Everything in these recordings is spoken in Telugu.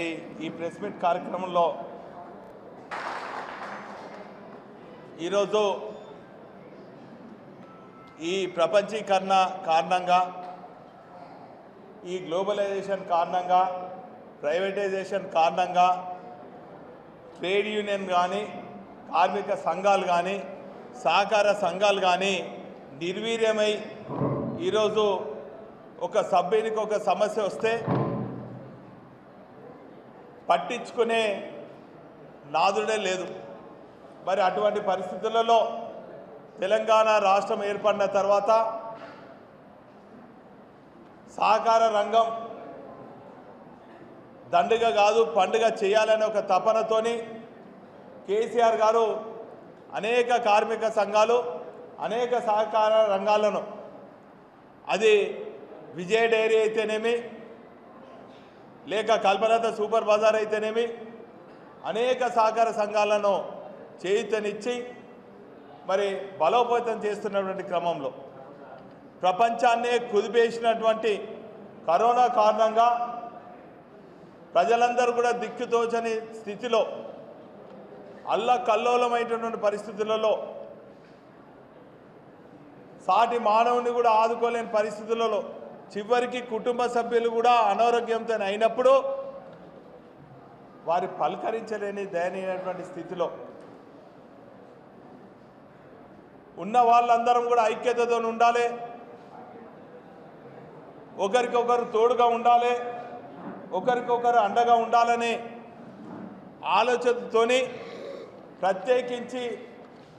మరి ఈ ప్రెస్ మీట్ కార్యక్రమంలో ఈరోజు ఈ ప్రపంచీకరణ కారణంగా ఈ గ్లోబలైజేషన్ కారణంగా ప్రైవేటైజేషన్ కారణంగా ట్రేడ్ యూనియన్ కానీ కార్మిక సంఘాలు కానీ సహకార సంఘాలు కానీ నిర్వీర్యమై ఈరోజు ఒక సభ్యునికి ఒక సమస్య వస్తే పట్టించుకునే నాదుడే లేదు. మరి అటువంటి పరిస్థితులలో తెలంగాణ రాష్ట్రం ఏర్పడిన తర్వాత సహకార రంగం దండుగ కాదు పండుగ చేయాలనే ఒక తపనతోని కేసీఆర్ గారు అనేక కార్మిక సంఘాలు అనేక సహకార రంగాలను అది విజయ డైరీ అయితేనేమి లేక కల్పలత సూపర్ బజార్ అయితేనేమి అనేక సహకార సంఘాలను చేయితనిచ్చి మరి బలోపేతం చేస్తున్నటువంటి క్రమంలో ప్రపంచాన్నే కుదిపేసినటువంటి కరోనా కారణంగా ప్రజలందరూ కూడా దిక్కుతోచని స్థితిలో అల్ల కల్లోలమైనటువంటి పరిస్థితులలో సాటి మానవుని కూడా ఆదుకోలేని పరిస్థితులలో చివరికి కుటుంబ సభ్యులు కూడా అనారోగ్యంతో అయినప్పుడు వారి పలకరించలేని దయనీయమైనటువంటి స్థితిలో ఉన్న వాళ్ళందరం కూడా ఐక్యతతో ఉండాలి. ఒకరికొకరు తోడుగా ఉండాలి. ఒకరికొకరు అండగా ఉండాలనే ఆలోచనతోని ప్రత్యేకించి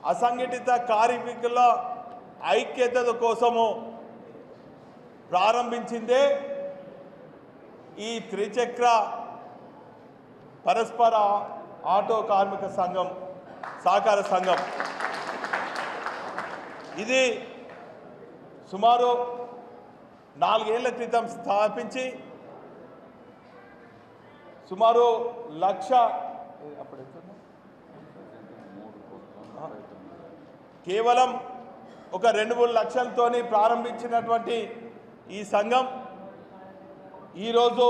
అసంఘటిత కార్మికుల ఐక్యత కోసము ప్రారంభించిందే ఈ త్రిచక్ర పరస్పర ఆటో కార్మిక సంఘం సహకార సంఘం. ఇది సుమారు నాలుగేళ్ళ క్రితం స్థాపించి సుమారు లక్ష అప్పుడు కేవలం ఒక రెండు మూడు లక్షలతోని ప్రారంభించినటువంటి ఈ సంఘం ఈరోజు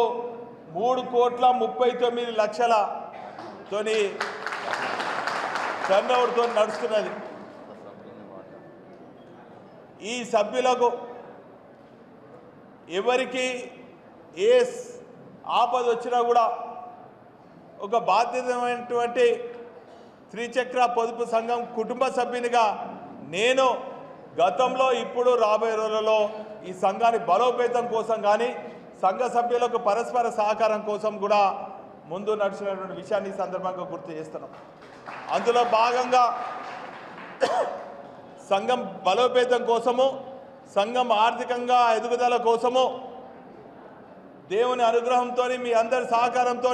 మూడు కోట్ల ముప్పై తొమ్మిది లక్షల తోని టర్నోవర్తో నడుస్తున్నది. ఈ సభ్యులకు ఎవరికి ఏ ఆపద వచ్చినా కూడా ఒక బాధ్యతమైనటువంటి త్రిచక్ర పొదుపు సంఘం కుటుంబ సభ్యునిగా నేను గతంలో ఇప్పుడు రాబోయే రోజులలో ఈ సంఘాన్ని బలోపేతం కోసం కానీ సంఘ సభ్యులకు పరస్పర సహకారం కోసం కూడా ముందు నడిచినటువంటి విషయాన్ని ఈ సందర్భంగా గుర్తు చేస్తున్నాం. అందులో భాగంగా సంఘం బలోపేతం కోసము సంఘం ఆర్థికంగా ఎదుగుదల కోసము దేవుని అనుగ్రహంతో మీ అందరి సహకారంతో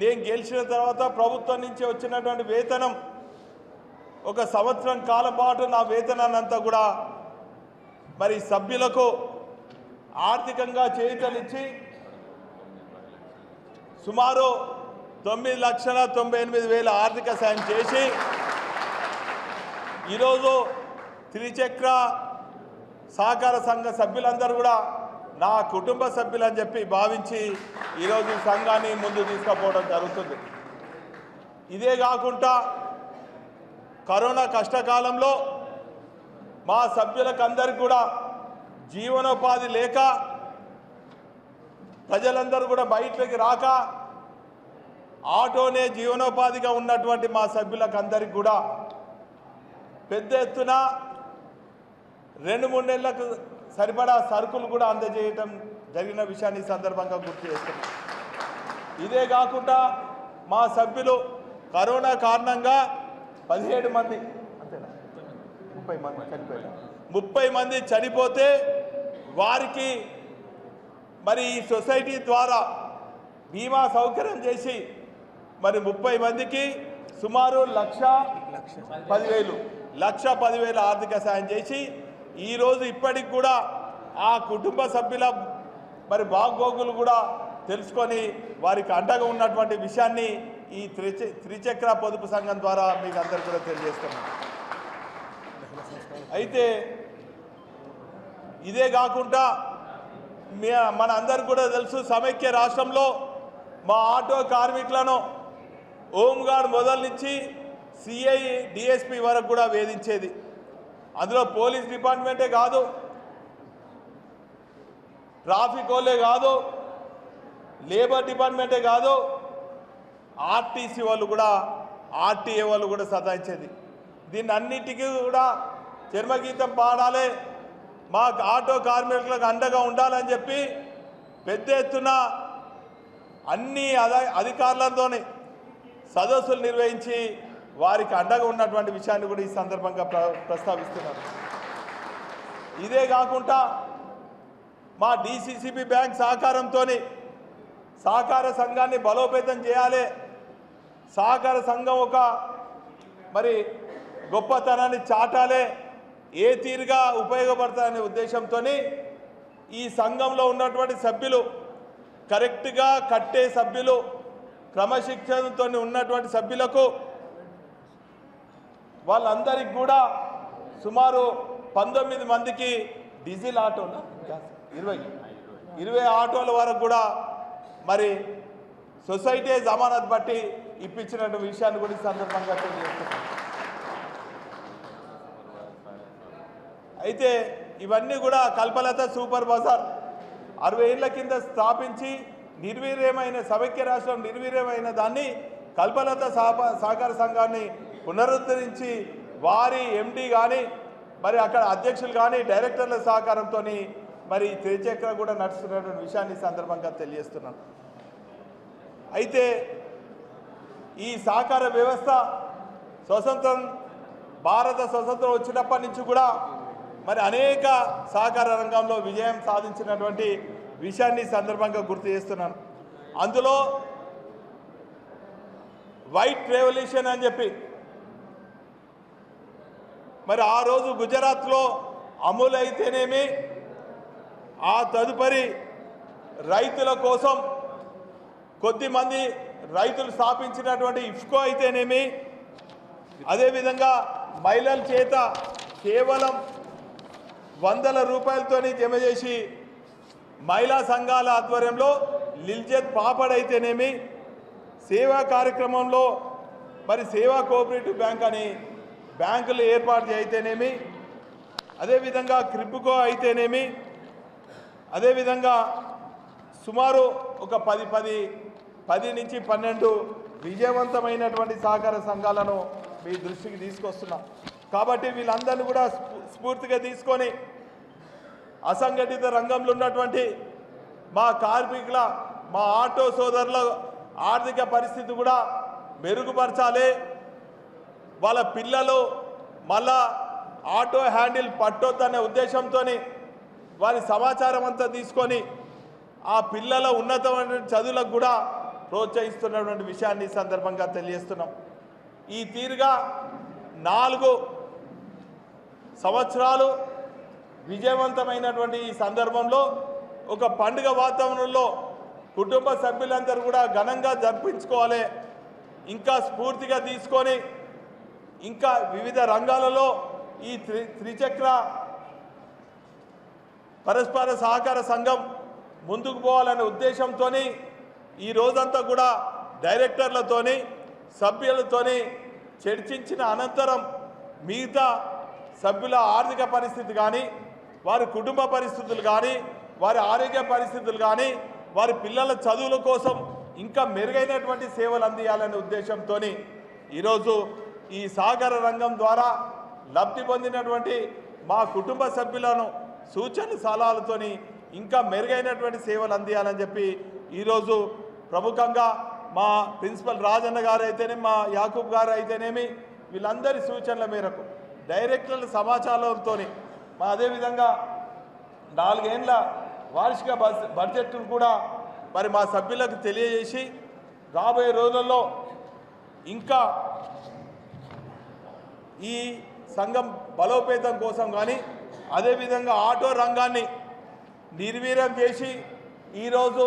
నేను గెలిచిన తర్వాత ప్రభుత్వం నుంచి వచ్చినటువంటి వేతనం ఒక సంవత్సరం కాలం పాటు నా వేతనాన్నంతా కూడా మరి సభ్యులకు ఆర్థికంగా చేతనిచ్చి సుమారు తొమ్మిది లక్షల తొంభై ఎనిమిది వేల ఆర్థిక సాయం చేసి ఈరోజు త్రిచక్ర సహకార సంఘ సభ్యులందరూ కూడా నా కుటుంబ సభ్యులని చెప్పి భావించి ఈరోజు సంఘాన్ని ముందు తీసుకుపోవడం జరుగుతుంది. ఇదే కాకుండా కరోనా కష్టకాలంలో మా సభ్యులకందరికి కూడా జీవనోపాధి లేక ప్రజలందరూ కూడా బయటకి రాక ఆటోనే జీవనోపాధిగా ఉన్నటువంటి మా సభ్యులకు అందరికీ కూడా పెద్ద ఎత్తున రెండు మూడు నెలలకు సరిపడా సరుకులు కూడా అందజేయటం జరిగిన విషయాన్ని సందర్భంగా గుర్తు చేస్తున్నాం. ఇదే కాకుండా మా సభ్యులు కరోనా కారణంగా పదిహేడు మంది. అంతేనా? ముప్పై మంది చనిపోయారు? ముప్పై మంది చనిపోతే వారికి మరి ఈ సొసైటీ ద్వారా బీమా సౌకర్యం చేసి మరి ముప్పై మందికి సుమారు లక్ష పదివేలు లక్ష పదివేల ఆర్థిక సాయం చేసి ఈరోజు ఇప్పటికి కూడా ఆ కుటుంబ సభ్యుల మరి బాగోగులు కూడా తెలుసుకొని వారికి అండగా ఉన్నటువంటి విషయాన్ని ఈ త్రిచ త్రిచక్ర పొదుపు సంఘం ద్వారా మీకు అందరికీ కూడా తెలియజేస్తున్నాం అయితే ఇదే కాకుండా మన అందరు కూడా తెలుసు సమైక్య రాష్ట్రంలో మా ఆటో కార్మికులను హోంగార్డ్ మొదలు నుంచి సిఐ డిఎస్పి వరకు కూడా వేధించేది. అందులో పోలీస్ డిపార్ట్మెంటే కాదు ట్రాఫిక్ వాళ్ళే కాదు లేబర్ డిపార్ట్మెంటే కాదు ఆర్టీసీ వాళ్ళు కూడా ఆర్టీఏ వాళ్ళు కూడా సతాయించేది. దీన్ని అన్నిటికీ కూడా చర్మగీతం పాడాలి. మా ఆటో కార్మికులకు అండగా ఉండాలని చెప్పి పెద్ద ఎత్తున అన్ని అధ అధికారులతోని సదస్సులు నిర్వహించి వారికి అండగా ఉన్నటువంటి విషయాన్ని కూడా ఈ సందర్భంగా ప్ర ప్రస్తావిస్తున్నారు. ఇదే కాకుండా మా డిసిసిబి బ్యాంక్ సహకారంతో సహకార సంఘాన్ని బలోపేతం చేయాలి. సహకార సంఘం ఒక మరి గొప్పతనాన్ని చాటాలే ఏ తీరుగా ఉపయోగపడతాయనే ఉద్దేశంతో ఈ సంఘంలో ఉన్నటువంటి సభ్యులు కరెక్ట్గా కట్టే సభ్యులు క్రమశిక్షణతో ఉన్నటువంటి సభ్యులకు వాళ్ళందరికి కూడా సుమారు పంతొమ్మిది మందికి డీజిల్ ఆటోనా ఇరవై. ఇరవై ఆటోల వరకు కూడా మరి సొసైటీ జమానత్ బట్టి ఇప్పించినట్టు విషయాన్ని కూడా ఈ సందర్భంగా తెలియజేస్తున్నాను అయితే ఇవన్నీ కూడా కల్పలత సూపర్ బజార్. అరవై ఏళ్ళ కింద స్థాపించి నిర్వీర్యమైన సమైక్య రాష్ట్రం నిర్వీర్యమైన దాన్ని కల్పలత సహకార సంఘాన్ని పునరుద్ధరించి వారి ఎండి కానీ మరి అక్కడ అధ్యక్షులు కానీ డైరెక్టర్ల సహకారంతో మరి త్రిచక్ర కూడా నడుస్తున్నటువంటి విషయాన్ని సందర్భంగా తెలియజేస్తున్నాను అయితే ఈ సహకార వ్యవస్థ స్వతంత్రం భారత స్వతంత్రం వచ్చినప్పటి నుంచి కూడా మరి అనేక సహకార రంగంలో విజయం సాధించినటువంటి విషయాన్ని సందర్భంగా గుర్తు చేస్తున్నాను. అందులో వైట్ రెవల్యూషన్ అని చెప్పి మరి ఆ రోజు గుజరాత్లో అమలు అయితేనేమి ఆ తదుపరి రైతుల కోసం కొద్దిమంది రైతులు స్థాపించినటువంటి ఇఫ్కో అయితేనేమి? అదేవిధంగా మహిళల చేత కేవలం వందల రూపాయలతోని జమ చేసి మహిళా సంఘాల ఆధ్వర్యంలో లిల్జత్ పాపడ్ అయితేనేమి? సేవా కార్యక్రమంలో మరి సేవా కోఆపరేటివ్ బ్యాంక్ అని బ్యాంకులు ఏర్పాటు అయితేనేమి అదేవిధంగా క్రిప్కో అయితేనేమి? అదేవిధంగా సుమారు ఒక పది పది పది నుంచి పన్నెండు విజయవంతమైనటువంటి సహకార సంఘాలను మీ దృష్టికి తీసుకొస్తున్నాం. కాబట్టి వీళ్ళందరినీ కూడా స్ఫూ- స్ఫూర్తిగా తీసుకొని అసంఘటిత రంగంలో ఉన్నటువంటి మా కార్మికుల మా ఆటో సోదరుల ఆర్థిక పరిస్థితి కూడా మెరుగుపరచాలి. వాళ్ళ పిల్లలు మళ్ళా ఆటో హ్యాండిల్ పట్టొద్దనే ఉద్దేశంతో వారి సమాచారం అంతా తీసుకొని ఆ పిల్లల ఉన్నతమైన చదువులకు కూడా ప్రోత్సహిస్తున్నటువంటి విషయాన్ని ఈ సందర్భంగా తెలియజేస్తున్నాం. ఈ తీరుగా నాలుగు సంవత్సరాలు విజయవంతమైనటువంటి ఈ సందర్భంలో ఒక పండుగ వాతావరణంలో కుటుంబ సభ్యులందరూ కూడా ఘనంగా జరిపించుకోవాలి. ఇంకా స్ఫూర్తిగా తీసుకొని ఇంకా వివిధ రంగాలలో ఈ త్రి త్రిచక్ర పరస్పర సహకార సంఘం ముందుకు పోవాలనే ఉద్దేశంతో ఈ రోజంతా కూడా డైరెక్టర్లతోని సభ్యులతోని చర్చించిన అనంతరం మిగతా సభ్యుల ఆర్థిక పరిస్థితి కానీ వారి కుటుంబ పరిస్థితులు కానీ వారి ఆరోగ్య పరిస్థితులు కానీ వారి పిల్లల చదువుల కోసం ఇంకా మెరుగైనటువంటి సేవలు అందియాలనే ఉద్దేశంతో ఈరోజు ఈ సహకార రంగం ద్వారా లబ్ధి పొందినటువంటి మా కుటుంబ సభ్యులను సూచన సలహాలతోని ఇంకా మెరుగైనటువంటి సేవలు అందియాలని చెప్పి ఈరోజు ప్రముఖంగా మా ప్రిన్సిపల్ రాజన్న గారు అయితేనేమి మా యాకూబ్ గారు అయితేనేమి వీళ్ళందరి సూచనల మేరకు డైరెక్టర్ల సమాచారంతో మా అదేవిధంగా నాలుగేండ్ల వార్షిక బస్ బడ్జెట్ను కూడా మరి మా సభ్యులకు తెలియజేసి రాబోయే రోజుల్లో ఇంకా ఈ సంఘం బలోపేతం కోసం కానీ అదేవిధంగా ఆటో రంగాన్ని నిర్వీర్యం చేసి ఈరోజు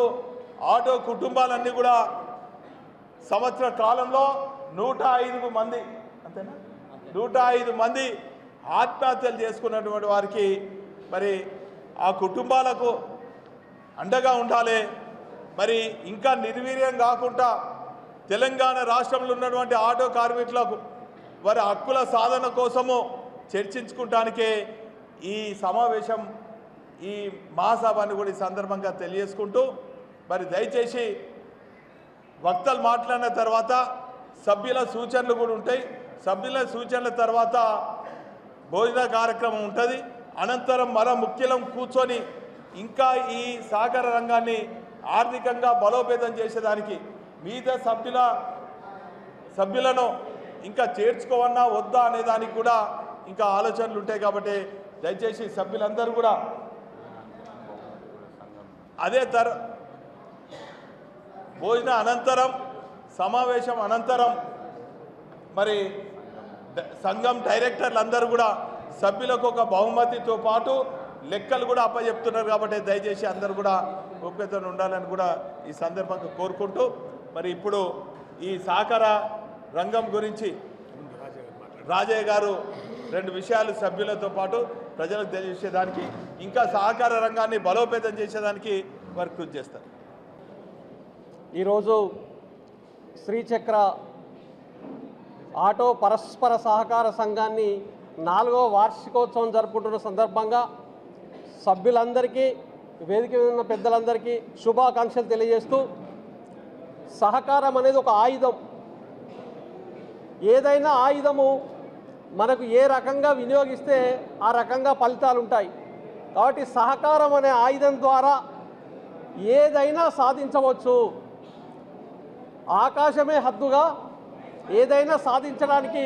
ఆటో కుటుంబాలన్నీ కూడా సంవత్సర కాలంలో నూట ఐదు మంది అంతేనా? నూట ఐదు మంది ఆత్మహత్యలు చేసుకున్నటువంటి వారికి మరి ఆ కుటుంబాలకు అండగా ఉండాలి. మరి ఇంకా నిర్వీర్యం కాకుండా తెలంగాణ రాష్ట్రంలో ఉన్నటువంటి ఆటో కార్మికులకు వారి హక్కుల సాధన కోసము చర్చించుకుంటానికే ఈ సమావేశం ఈ మహాసభ అని కూడా ఈ సందర్భంగా తెలియజేసుకుంటూ మరి దయచేసి వక్తలు మాట్లాడిన తర్వాత సభ్యుల సూచనలు కూడా ఉంటాయి. సభ్యుల సూచనల తర్వాత భోజన కార్యక్రమం ఉంటుంది. అనంతరం మన ముఖ్యులం కూర్చొని ఇంకా ఈ సహకార రంగాన్ని ఆర్థికంగా బలోపేతం చేసేదానికి మిగతా సభ్యుల సభ్యులను ఇంకా చేర్చుకోవన్నా వద్దా అనే దానికి కూడా ఇంకా ఆలోచనలు ఉంటాయి కాబట్టి దయచేసి సభ్యులందరూ కూడా అదే తర భోజన అనంతరం సమావేశం అనంతరం మరి సంఘం డైరెక్టర్లు అందరూ కూడా సభ్యులకు ఒక బహుమతితో పాటు లెక్కలు కూడా అప్పచెప్తున్నారు కాబట్టి దయచేసి అందరూ కూడా ఓపికతో ఉండాలని కూడా ఈ సందర్భంగా కోరుకుంటూ మరి ఇప్పుడు ఈ సహకార రంగం గురించి రాజయ్య గారు రెండు విషయాలు సభ్యులతో పాటు ప్రజలకు తెలియజేసేదానికి ఇంకా సహకార రంగాన్ని బలోపేతం చేసేదానికి వారు కృషి చేస్తారు. ఈరోజు శ్రీచక్ర ఆటో పరస్పర సహకార సంఘాన్ని నాలుగో వార్షికోత్సవం జరుపుకుంటున్న సందర్భంగా సభ్యులందరికీ వేదిక ఉన్న పెద్దలందరికీ శుభాకాంక్షలు తెలియజేస్తూ సహకారం అనేది ఒక ఆయుధం. ఏదైనా ఆయుధము మనకు ఏ రకంగా వినియోగిస్తే ఆ రకంగా ఫలితాలు ఉంటాయి. కాబట్టి సహకారం అనే ఆయుధం ద్వారా ఏదైనా సాధించవచ్చు. ఆకాశమే హద్దుగా ఏదైనా సాధించడానికి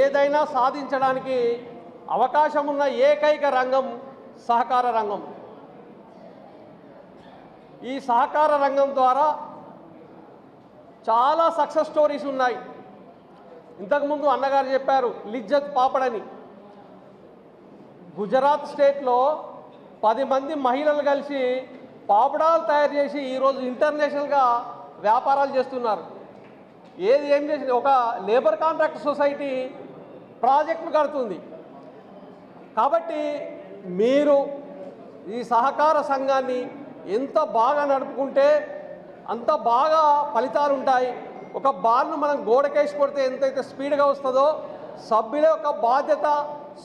ఏదైనా సాధించడానికి అవకాశం ఉన్న ఏకైక రంగం సహకార రంగం. ఈ సహకార రంగం ద్వారా చాలా సక్సెస్ స్టోరీస్ ఉన్నాయి. ఇంతకుముందు అన్నగారు చెప్పారు లిజ్జత్ పాపడని గుజరాత్ స్టేట్లో పది మంది మహిళలు కలిసి పాపడాలు తయారు చేసి ఈరోజు ఇంటర్నేషనల్గా వ్యాపారాలు చేస్తున్నారు. ఏది ఏం చేసి ఒక లేబర్ కాంట్రాక్ట్ సొసైటీ ప్రాజెక్టులు కడుతుంది. కాబట్టి మీరు ఈ సహకార సంఘాన్ని ఎంత బాగా నడుపుకుంటే అంత బాగా ఫలితాలు ఉంటాయి. ఒక బాల్ను మనం గోడకేసి కొడితే ఎంతైతే స్పీడ్గా వస్తుందో సభ్యుల యొక్క బాధ్యత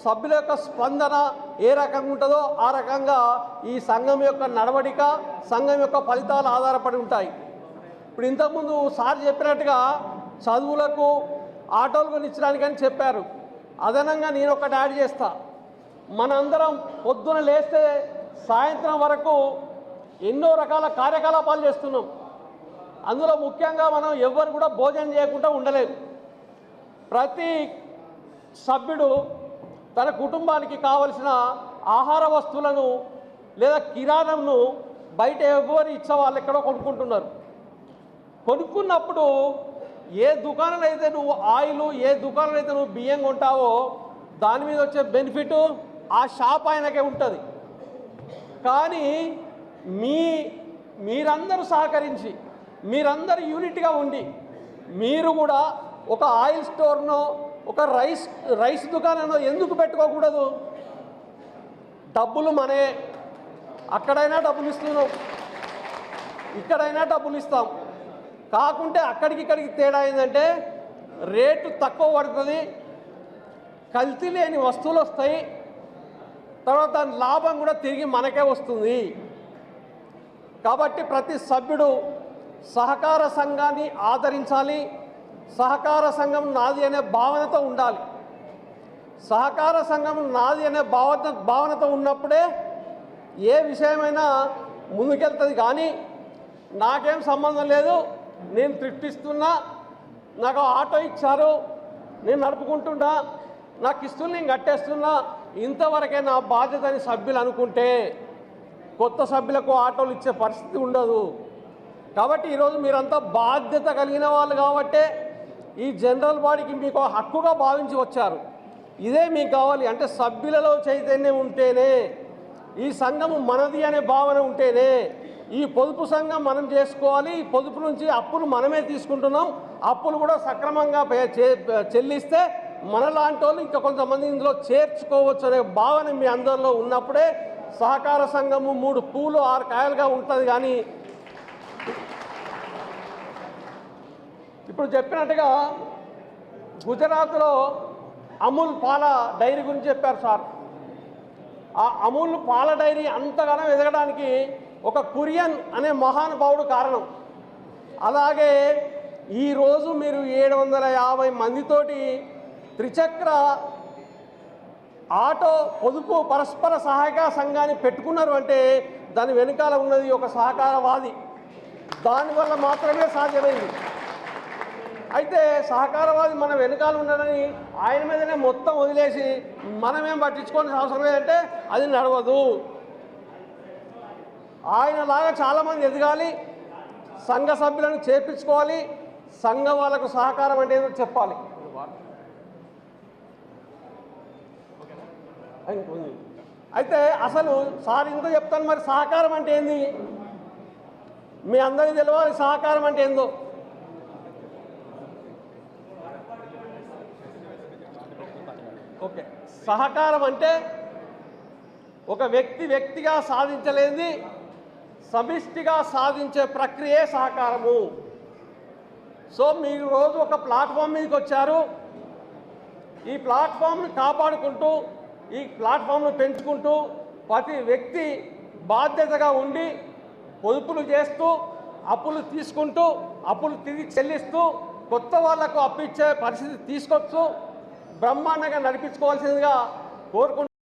సభ్యుల యొక్క స్పందన ఏ రకంగా ఉంటుందో ఆ రకంగా ఈ సంఘం యొక్క నడవడిక సంఘం యొక్క ఫలితాలు ఆధారపడి ఉంటాయి. ఇప్పుడు ఇంతకుముందు సార్ చెప్పినట్టుగా చదువులకు ఆటోలు కొనిచ్చడానికని చెప్పారు. అదనంగా నేను ఒకటి యాడ్ చేస్తా. మనందరం పొద్దున లేస్తే సాయంత్రం వరకు ఎన్నో రకాల కార్యకలాపాలు చేస్తున్నాం. అందులో ముఖ్యంగా మనం ఎవ్వరు కూడా భోజనం చేయకుండా ఉండలేము. ప్రతి సభ్యుడు తన కుటుంబానికి కావలసిన ఆహార వస్తువులను లేదా కిరాణంను బయట ఎవరు ఇచ్చే వాళ్ళు ఎక్కడో కొనుక్కుంటున్నారు. కొనుక్కున్నప్పుడు ఏ దుకాణంలో అయితే నువ్వు ఆయిల్ ఏ దుకాణంలో అయితే నువ్వు బియ్యం కొంటావో దాని మీద వచ్చే బెనిఫిట్ ఆ షాప్ ఆయనకే ఉంటుంది. కానీ మీ మీరందరూ సహకరించి మీరందరూ యూనిట్గా ఉండి మీరు కూడా ఒక ఆయిల్ స్టోర్నో ఒక రైస్ రైస్ దుకాణంలో ఎందుకు పెట్టుకోకూడదు? డబ్బులు మనే అక్కడైనా డబ్బులు ఇస్తున్నాం. ఇక్కడైనా డబ్బులు ఇస్తాం. కాకుంటే అక్కడికి ఇక్కడికి తేడా ఏంటంటే రేటు తక్కువ పడుతుంది. కల్తీ లేని వస్తువులు వస్తాయి. తర్వాత దాని లాభం కూడా తిరిగి మనకే వస్తుంది. కాబట్టి ప్రతి సభ్యుడు సహకార సంఘాన్ని ఆదరించాలి. సహకార సంఘం నాది అనే భావనతో ఉండాలి. సహకార సంఘం నాది అనే భావన భావనతో ఉన్నప్పుడే ఏ విషయమైనా ముందుకెళ్తుంది కానీ నాకేం సంబంధం లేదు. నేను తృప్తిస్తున్నా నాకు ఆటో ఇచ్చారు నేను నడుపుకుంటున్నా నా కిస్తులు నేను కట్టేస్తున్నా ఇంతవరకే నా బాధ్యత అని సభ్యులు అనుకుంటే కొత్త సభ్యులకు ఆటోలు ఇచ్చే పరిస్థితి ఉండదు. కాబట్టి ఈరోజు మీరంతా బాధ్యత కలిగిన వాళ్ళు కాబట్టే ఈ జనరల్ బాడీకి మీకు హక్కుగా భావించి వచ్చారు. ఇదే మీకు కావాలి అంటే సభ్యులలో చైతన్యం ఉంటేనే ఈ సంఘం మనది అనే భావన ఉంటేనే ఈ పొదుపు సంఘం మనం చేసుకోవాలి ఈ పొదుపు నుంచి అప్పులు మనమే తీసుకుంటున్నాం అప్పులు కూడా సక్రమంగా చే- చెల్లిస్తే మనలాంటి వాళ్ళు ఇంకా కొంతమంది ఇందులో చేర్చుకోవచ్చు అనే భావన మీ అందరిలో ఉన్నప్పుడే సహకార సంఘము మూడు పూలు ఆరు కాయలుగా ఉంటుంది కానీ ఇప్పుడు చెప్పినట్టుగా గుజరాత్లో అమూల్ పాల డైరీ గురించి చెప్పారు సార్. ఆ అమూల్ పాల డైరీ అంతగానో ఎదగడానికి ఒక కురియన్ అనే మహానుభావుడు కారణం. అలాగే ఈరోజు మీరు ఏడు వందల యాభై మందితోటి త్రిచక్ర ఆటో పొదుపు పరస్పర సహాయక సంఘాన్ని పెట్టుకున్నారు అంటే దాని వెనుకాల ఉన్నది ఒక సహకారవాది. దానివల్ల మాత్రమే సాధ్యమైంది. అయితే సహకారవాది మన వెనకాల ఉన్నాడని ఆయన మీదనే మొత్తం వదిలేసి మనమేం పట్టించుకోవాల్సిన అవసరం లేదంటే అది నడవదు. ఆయనలాగా చాలామంది ఎదగాలి సంఘ సభ్యులను చేర్పించుకోవాలి సంఘం వాళ్ళకు సహకారం అంటే ఏదో చెప్పాలి. అయితే అసలు సార్ ఇంత చెప్తాను మరి సహకారం అంటే ఏంది? మీ అందరికీ తెలియాలి సహకారం అంటే ఏందో? ఓకే. సహకారం అంటే ఒక వ్యక్తి వ్యక్తిగా సాధించలేనిది సమిష్టిగా సాధించే ప్రక్రియే సహకారము. సో మీరు రోజు ఒక ప్లాట్ఫామ్ మీదకి వచ్చారు. ఈ ప్లాట్ఫామ్ని కాపాడుకుంటూ ఈ ప్లాట్ఫామ్ను పెంచుకుంటూ ప్రతి వ్యక్తి బాధ్యతగా ఉండి పొదుపులు చేస్తూ అప్పులు తీసుకుంటూ అప్పులు తిరిగి చెల్లిస్తూ కొత్త వాళ్ళకు అప్పిచ్చే పరిస్థితి తీసుకొచ్చు బ్రహ్మాండంగా నడిపించుకోవాల్సిందిగా కోరుకుంటున్నాను.